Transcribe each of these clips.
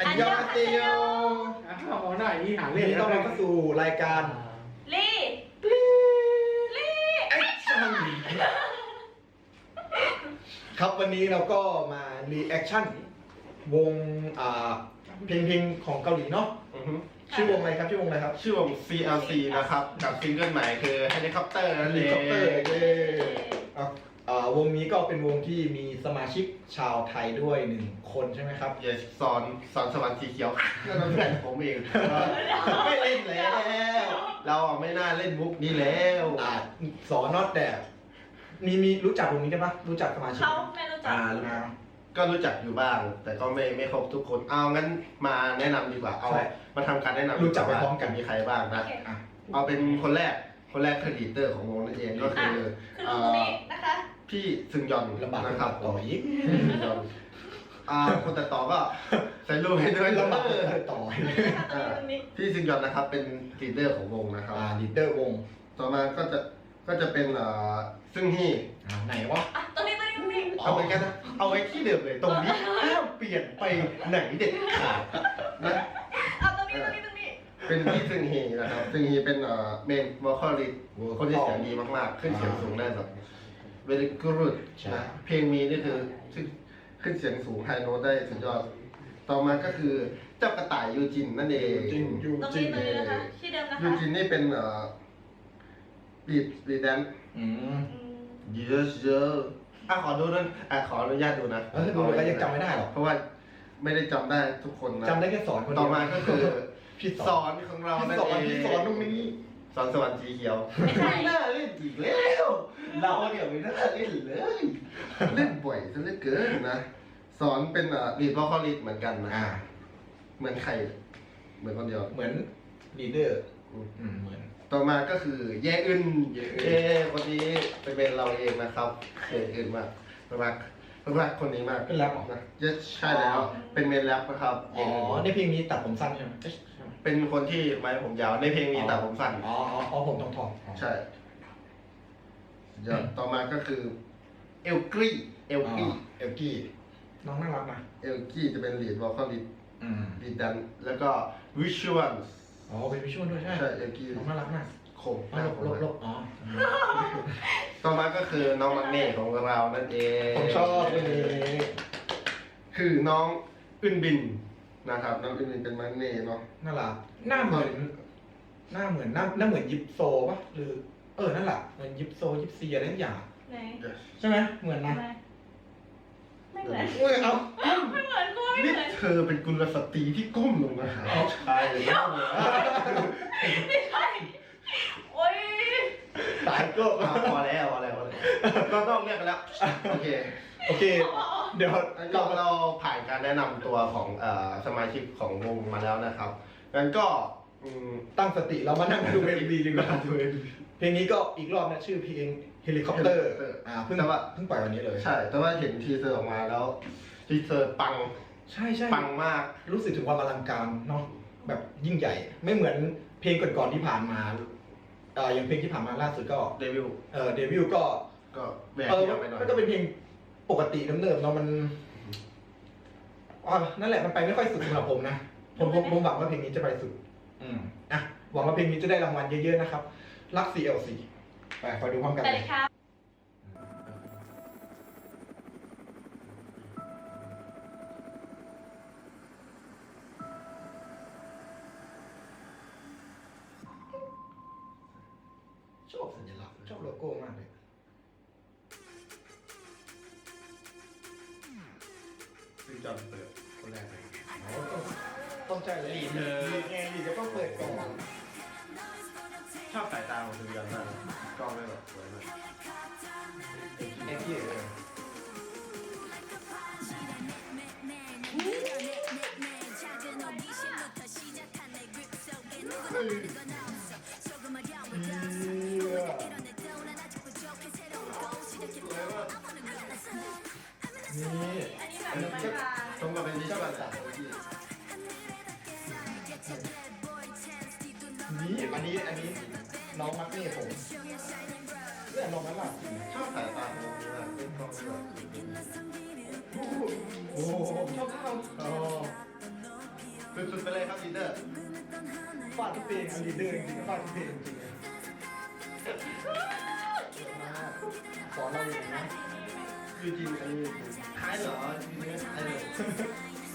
อันยองอาเซโยอ้าวเอาหน้าอย่างนี้หาวันเรื่องนี้ต้อนรับเข้าสู่รายการลี่ลี่แอคชั่นครับวันนี้เราก็มารีแอคชั่นวงอ่าเพลงเพลงของเกาหลีเนาะอือฮึชื่อวงอะไรครับชื่อวงอะไรครับชื่อวง CLC นะครับ กับซิงเกิลใหม่คือ Helicopter นั่นเอง Helicopter เย้อะอ่า วงนี้ก็เป็นวงที่มีสมาชิกชาวไทยด้วยหนึ่งคนใช่ไหมครับเยสสอนสอนสวรรค์สีเขียวนั่นเป็นเพื่อนผมเอง ไม่เล่นแล้ว เราอะไม่น่าเล่นมุกนี้แล้วอ่าสอนอตแต่มีมีรู้จักวงนี้กันปะรู้จักสมาชิกเขาไหมไม่รู้จักอ่ารู้จัก ก็รู้จักอยู่บ้าง แต่ก็ไม่ไม่ครบทุกคน เอางั้นมาแนะนำดีกว่า เอาใช่มาทำการแนะนำรู้จักไปพร้อมกัน มีใครบ้างนะอะเอาเป็นคนแรกคนแรกคือลีดเดอร์ของวงนั่นเองก็คือคือตรงนี้นะคะ พี่ซึงยอนลำบากนะครับต่ออีกพี่ซึงยอนอ่าคนตัดต่อก็ใส่รูปให้ด้วยลำบากเออต่อตรงนี้นะคะตรงนี้พี่ซิงยอนนะครับ เป็นลีดเดอร์ของวงนะครับอ่าลีดเดอร์วง ต่อมาก็จะก็จะเป็นเอ่อซึ่งฮี่อ่าไหนวะอะตรงนี้ตรงนี้ตรงนี้เอาไปกันนะเอาไว้ที่เดิมเลยตรงนี้ห้ามเปลี่ยนไปไหนเด็ดขาดนะอะตรงนี้ตรงนี้ตรงนี้เป็นพี่ซึ่งฮีนะครับซึ่งฮีเป็นเอ่อเมนวอลคอลิดคนที่เสียงดีมากๆ ขึ้นเสียงสูงได้แบบ เวลิกูรุดนะเพลงมีนี่คือขึ้นขึ้นเสียงสูงไฮโน้ตได้สุดยอด ต่อมาก็คือเจ้ากระต่ายยูจินนั่นเอง จริงยูตรงจรินี้งตรงนี้นะคะที่เดิมนะยูคะจินนี่เป็นเอ่อลีดลีดแดนอืมอืมเยอะเยอะอะขอดูนั่นอะขออนุญาตดูนะเออดูแล้วยังจำไม่ได้หรอกเพราะว่าไม่ได้จำได้ทุกคนนะจำได้แค่สอนคนเดียวต่อมาก็คือพี่สสออนนของเราพี่นั่นสอนเองพี่สอนตรงนี้ สอนสวรรค์สีเขียว ไม่ใช่ น่าเล่นอีกแล้ว เราเนี่ยไม่น่าเล่นเลย เล่นบ่อยซะเหลือเกินนะ สอนเป็นอะลีดวอลคอลิดเหมือนกันนะอ่า เหมือนใคร เหมือนคนเดียว เหมือนลีดเดอร์อืม อืมเหมือน ต่อมาก็คือแย่อึนแย่อึนเย่คนนี้เป็นเป็นเราเองนะครับแย่อึนมากรักรักคนนี้มากเป็นแรปเหรอ นะเยสใช่แล้ว เป็นเมนแรปนะครับอ๋อในเพลงนี้ตัดผมสั้นใช่ไหมเอ๊ะใช่ไหม เป็นคนที่ไว้ผมยาวในเพลงมีแต่ผมสั้นอ๋ออ๋ออ๋อผมทองทองอ๋อใช่เดี๋ยวต่อมาก็คือ เอลกรีเอลอ๋อกรีเอลกี้น้องน่ารักนะเอลกี้จะเป็นลีดวอลคอลีดอืมลีดดันแล้วก็วิชวลอ๋อเป็นวิชวลด้วยใช่ใช่เอลกี้น้องน่ารักมากโคงอ๋อลบลบลบอ๋อต่อมาก็คือน้องมังเน่ของเรานั่นเองผมชอบเลยนี้คือน้องอึนบิน นะครับน้องอึนบินเป็นมังเน่เนาะน่ารักหน้าเหมือน หน้าเหมือนหน้าหน้าเหมือนยิปโซปะหรือ เออนั่นแหละเหมือนยิปโซยิปซีอะไรทุกอย่างไหนใช่ไหมเหมือนนะทำไมไม่เหมือนเอ้ยเอาไม่เหมือนกูไม่นี่เหมือนเธอเป็นกุลสตรีที่ก้มลงมาหาผู้ชายเลยนะไม่ใช่โอ๊ยตายก็อะพอแล้วพอแล้วพอแล้วก็ต้องเรียกกันแล้วโอเค โอเค เดี๋ยวเราเราผ่านการแนะนำตัวของเอ่อสมาชิกของวงมาแล้วนะครับงั้นก็อืมตั้งสติเรามานั่งดูเอ็มดีดีกว่าดู MV เพลงนี้ก็อีกรอบนะชื่อเพลงเฮลิคอปเตอร์ Helicopter อ่าเพิ่งแต่ว่า เพิ่งปล่อยวันนี้เลยใช่ แต่ว่าเห็นทีเซอร์ออกมาแล้วทีเซอร์ปังใช่ใช่ปังมาก รู้สึกถึงความอลังการเนาะแบบยิ่งใหญ่ ไม่เหมือนเพลงก่อนๆที่ผ่านมาเอ่ออย่างเพลงที่ผ่านมาล่าสุดก็ เดวิลเออเดวิลก็ก็แหวกเออเดียวไปหน่อยมันก็เป็นเพลง ปกติเนิมๆเนาะมันอ๋อนั่นแหละมันไปไม่ค่อยสุดสำหรับผมนะผมผมผมหวังว่าเพลงนี้จะไปสุด อืมอะหวังว่าเพลงนี้จะได้รางวัลเยอะๆนะครับ รัก CLC ไปคอยดูพร้อมกันสวัสเลดียครับชอบสัญลักษณ์ชอบโลโก้มากเลย งใจเลยลีดเลยลีดไงลีดจะต้องเปิดก่อนชอบสายตาของซึ่งจอห์นมากกล้องไม่แบบสวยมากเอ็กกี้เออนี่ากเป็นกล้องไม่แบบโอ้โหชอบเขาอ๋อลีดเดอร์ฟาดทุกเพลงอันลีดเดอร์จริงๆฟาดทุกเพลงจริงๆสอนเราอย่างนะยูจีอันนี้ท้ายเหรอยูจีท้ายเลย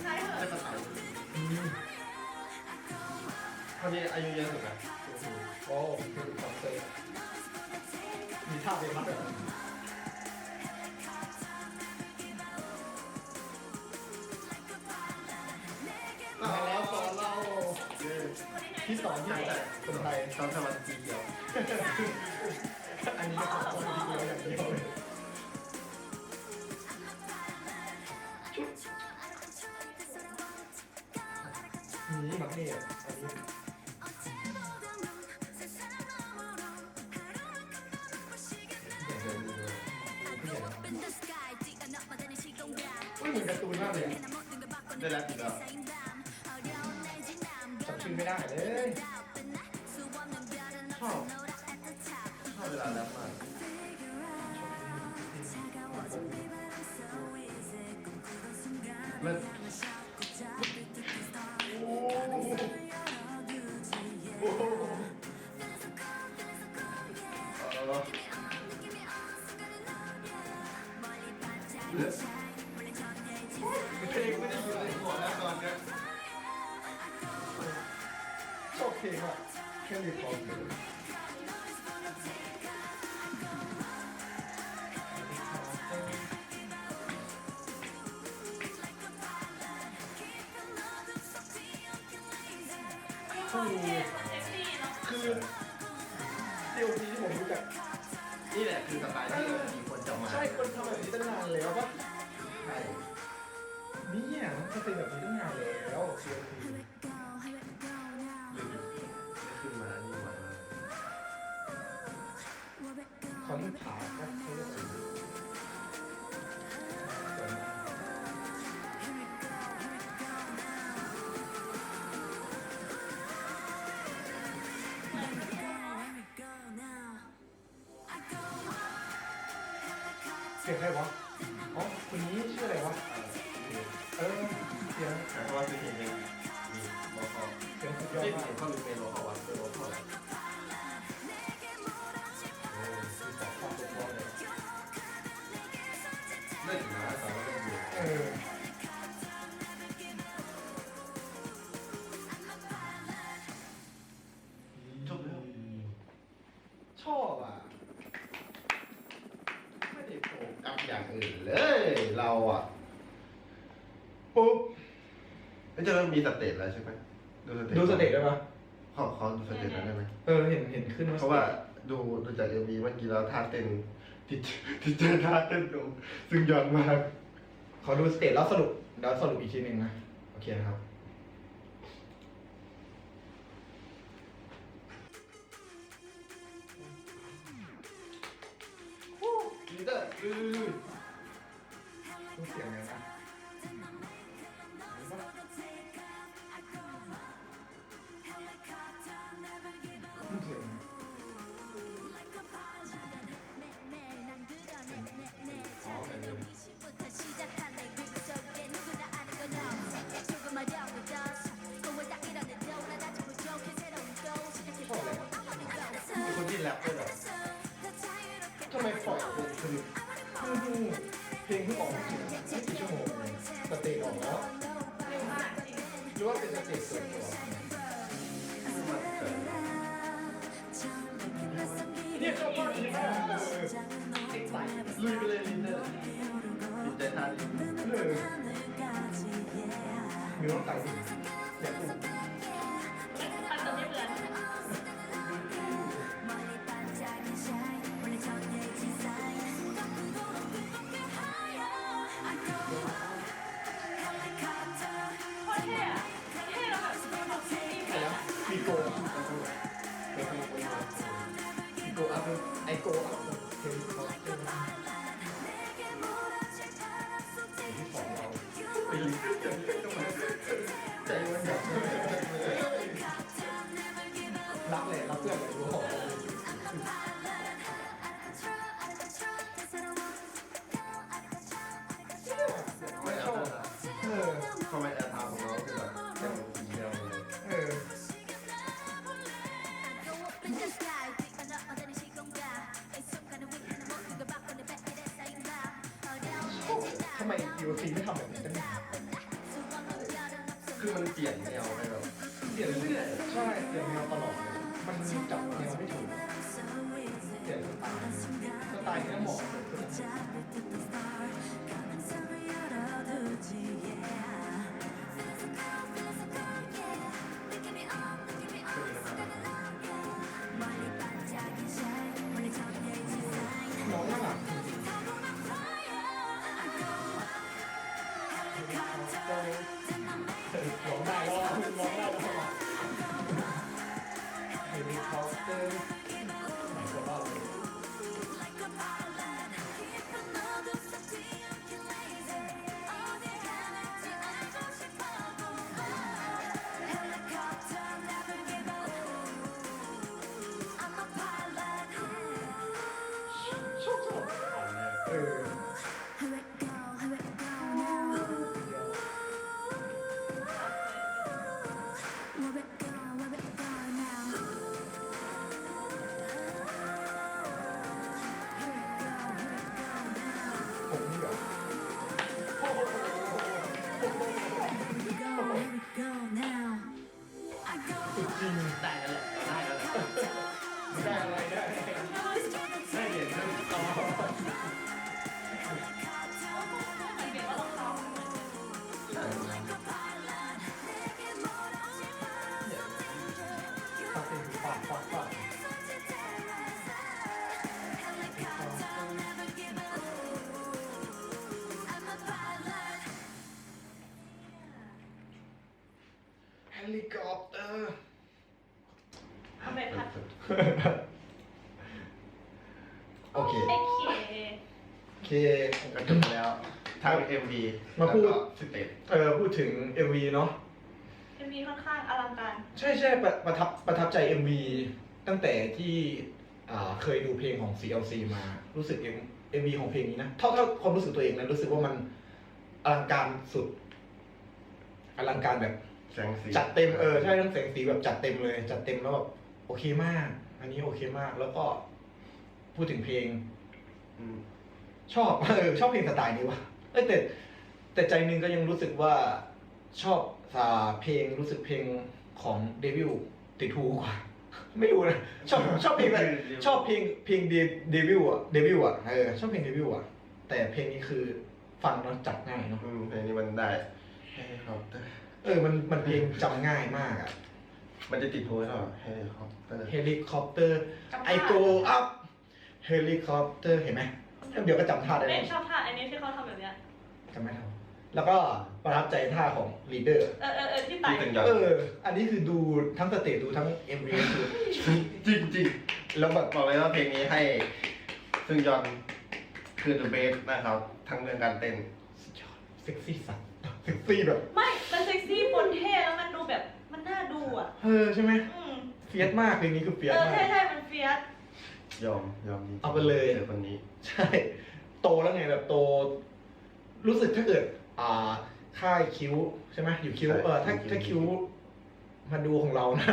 ใช่เหรอไม่ภาษาคนนี้อายุเยอะสุดนะโอ้คือคอนเสิร์ตมีท่าเพลงมัดเลย ที่สองที่ไหนคนไทยตอนสมัครสีเดียว อันนี้ก็สอนคนเดียวอย่างเดียวเลยนี่มักเนี่ยอันนี้ ชอบเวลา โอ้โหเซ็กซี่เนาะคือเดียวทีที่ผมรู้จักนี่แหละคือสไตล์ที่มีคนจะมาใช่คนทำแบบนี้ตั้งนานแล้วปะใช่เนี่ยมันก็เป็นแบบนี้ตั้งนานแล้วเดียว รวะอ๋อคนนี้ชื่ออะไรวะ เออเสียงแต่ว่าคือเห็นเองมีโลคอลเสียงสุดยที่อดเห็มากนเขาเป็นโลคอวัดเป็นโลคอลเออคือสองความสุดยอดเลยเล่นนะแต่ว่าเล่นอยู่เออ ม่เจอมีสเตตแล้วใช่ไหมดูสเตตดูสเตจได้ปะขอขอดูสเตตนั้นได้ไหมเออเห็นเห็นขึ้นเพราะว่าดูดูจากเอ็มวีเมื่อกี้เราท่าเต้นที่ที่เจอท่าเต้นลงซึ่งยอดมาก ขอดูสเตจแล้วสรุปเดี๋ยวสรุปอีกทีหนึ่งนะ โอเคนะครับลีเดอร์อือดูเสียงไงนะ มีคนที่แรปด้วยเหรอทำไมปล่อยเพลงคือเพิ่งเพลงเพิ่งออกมาไม่กี่ชั่วโมงเองสเตจออกแล้วเร็วมากจริงหรือว่าเป็นสเตจส่วนตัวเนี่ยชอบมากเลยนะเออติ๊กไต่ลุยไปเลยลีเดอร์ดีใจท่าดีเออมีน้องไต่ดิอยากพู ตลอดเลยมันจับแนวไม่ถูกเปลี่ยนสไตล์สไตล์เนี้ยเหมาะกับ Yeah. โอเคไอ้เคโอเค ก็จบแล้วทั้ง MV มาพูด แล้วก็สเตจเออพูดถึง MV เนาะ จะมีค่อนข้างอลังการ ใช่ใช่ประประทับประทับใจ MV ตั้งแต่ที่อ่าเคยดูเพลงของ CLC มา รู้สึก M MV ของเพลงนี้นะ เท่าเท่าความรู้สึกตัวเองนะรู้สึกว่ามันอลังการสุด อลังการแบบ แสงสี จัดเต็มเออใช่ทั้งแสงสีแบบจัดเต็มเลย จัดเต็มแล้วแบบโอเคมาก อันนี้โอเคมาก แล้วก็พูดถึงเพลง อืม ชอบ เออชอบเพลงสไตล์นี้ว่ะเอ้ยแต่แต่ใจหนึงก็ยังรู้สึกว่าชอบอ่าเพลงรู้สึกเพลงของเดวิลติดหูกว่า ไม่รู้นะชอบชอบเพลงอะไรชอบเพลงเพลงเดวิลอะเดวิลอะเออชอบเพลงเดวิลอะแต่เพลงนี้คือฟังแล้วจับง่ายเนาะ อืมเพลงนี้มันได้เฮลิคอปเตอร์เออมันมันเพลงจำง่ายมากอะ มันจะติดหูให้เราเฮลิคอปเตอร์ เฮลิคอปเตอร์จำท่าไอโกอัพ เฮลิคอปเตอร์เห็นไหมเดี๋ยวก็จำท่าได้เล่แล้นชอบท่าอันนี้ที่เขาทำแบบเนี้ยจำไม่ทันแล้วก็ประทับใจท่าของลีดเดอร์ เออเออเออที่ไต่ที่เป็นยอดเออ อันนี้คือดูทั้งสเตจดูทั้งเอ็มวีคือจริงจริงแล้วแบบบอกเลยว่าเพลงนี้ให้ ซึ่งยอนคือ the best นะครับ ทั้งเรื่องการเต้นสุดยอดเซ็กซี่สัสเซ็กซี่แบบ ไม่มันเซ็กซี่ อะเออใช่ไหมอืมเฟียสมากเพลงนี้คือเฟียสเออมาใช่กใช่มันเฟียสยอมยอมจริงๆเอาไปเลย จอคนนี้ใช่ โตแล้วไงแบบโต รู้สึกถ้าเกิด อ่า ค่ายคิ้วใช่ไหมอยู่คิ้วเออถ้าถ้าคิ้วมาดูของเรานะ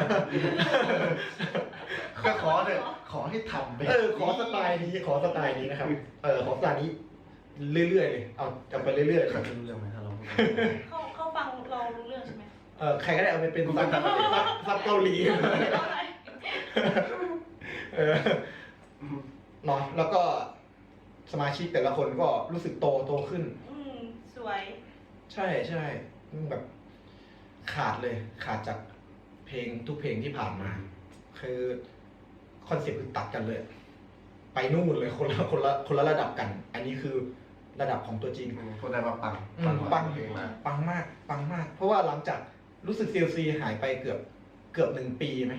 ก็ขอเถอะขอให้ทำไป เออขอสไตล์นี้ขอสไตล์นี้นะครับ เออขอสไตล์นี้ เรื่อยๆเลยเอาเอาไปเรื่อยๆเลเขายจะรู้เรื่องไหมถ้าเราพูด เขาเขาฟังเรารู้เรื่องใช่ไหม เออใครก็ได้เอาไปเป็นซับซับซับเกาหลีเอาอะไรเออเนาะแล้วก็สมาชิกแต่ละคนก็รู้สึกโตโตขึ้น อืมสวย ใช่ใช่แบบ ขาดเลย ขาดจากเพลงทุกเพลงที่ผ่านมา คือคอนเซ็ปต์คือตัดกันเลย ไปนู่นเลยคนละคนละคนละระดับกัน อันนี้คือระดับของตัวจริงอืมพูดได้ว่าปังอืมกว่าปังเพลงมาปังมากปังมาก เพราะว่าหลังจาก รู้สึก CLC หายไปเกือบเกือบหนึ่งปีไหม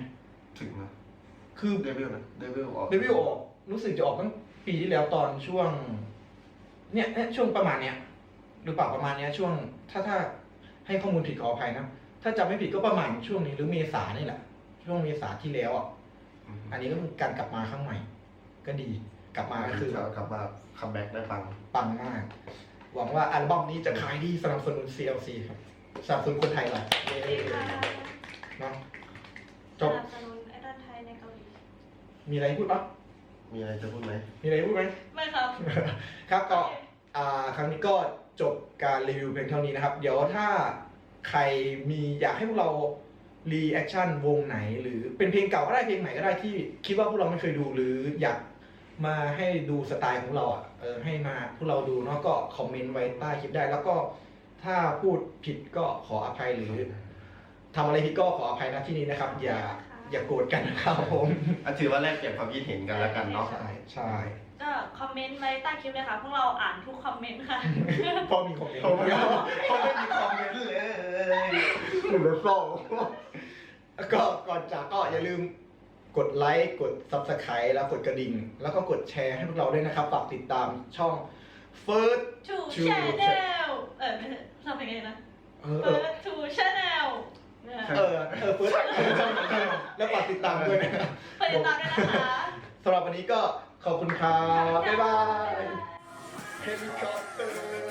ถึงนะคือเดวิลนะเดวิลออกเดวิลออกรู้สึกจะออกตั้งปีที่แล้วตอนช่วง เนี่ยเนี่ยช่วงประมาณเนี้ยหรือเปล่าประมาณเนี้ยช่วงถ้าถ้าให้ข้อมูลผิดขออภัยนะถ้าจำไม่ผิดก็ประมาณช่วงนี้หรือเมษานี่แหละ ช่วงเมษาที่แล้วอะอืมอันนี้ก็คือการกลับมาครั้งใหม่ ก็ดีกลับมาก็คือกลับมาคัมแบ็กได้ปังปังมาก หวังว่าอัลบั้มนี้จะขายดีสนับสนุน CLC ครับ สนับสนุนคนไทยเราเย้ดีค่ะเนาะสจบนับสนุนไอ้ด้านไทยในเกาหลี มีอะไรพูดปะมีอะไรจะพูดไหมมีอะไรพูดไหมไม่ครับ ครับก็อ่าครั้งนี้ก็จบการรีวิวเพียงเท่านี้นะครับ เดี๋ยวถ้าใครมีอยากให้พวกเรารีแอคชั่นวงไหน หรือเป็นเพลงเก่าก็ได้เพลงไหนก็ได้ที่คิดว่าพวกเราไม่เคยดูหรืออยากมาให้ดูสไตล์ของเราอะเออให้มาพวกเราดูเนาะก็คอมเมนต์ไว้ใต้คลิปได้แล้วก็ ถ้าพูดผิดก็ขออภัยหรือทำอะไรผิดก็ขออภัยนะที่นี้นะครับ อย่าอย่าโกรธกันนะครับผมอะถือว่าแลกเปลี่ยนความคิดเห็นกันแล้วกันเนาะ ใช่ใช่ก็คอมเมนต์ไว้ใต้คลิปเลยค่ะ พวกเราอ่านทุกคอมเมนต์ค่ะ พอมีคอมเมนต์เขาไม่เขาไม่มีคอมเมนต์เลย หรือเศร้าก็ก่อนจากก็อย่าลืมกดไลค์กด subscribe แล้วกดกระดิ่ง แล้วก็กดแชร์ให้พวกเราด้วยนะครับฝากติดตามช่อง First ทู Two ชแนล เออไม่ใช่ทำเป็นไงนะเออเอเปิอดทูชแนลเออเออ First แล้วฝากติดตามด้วยนะครับเปิดติดตามกันนะคะสำหรับวันนี้ก็ขอบคุณครับบ๊ายบาย เฮลิคอปเตอร์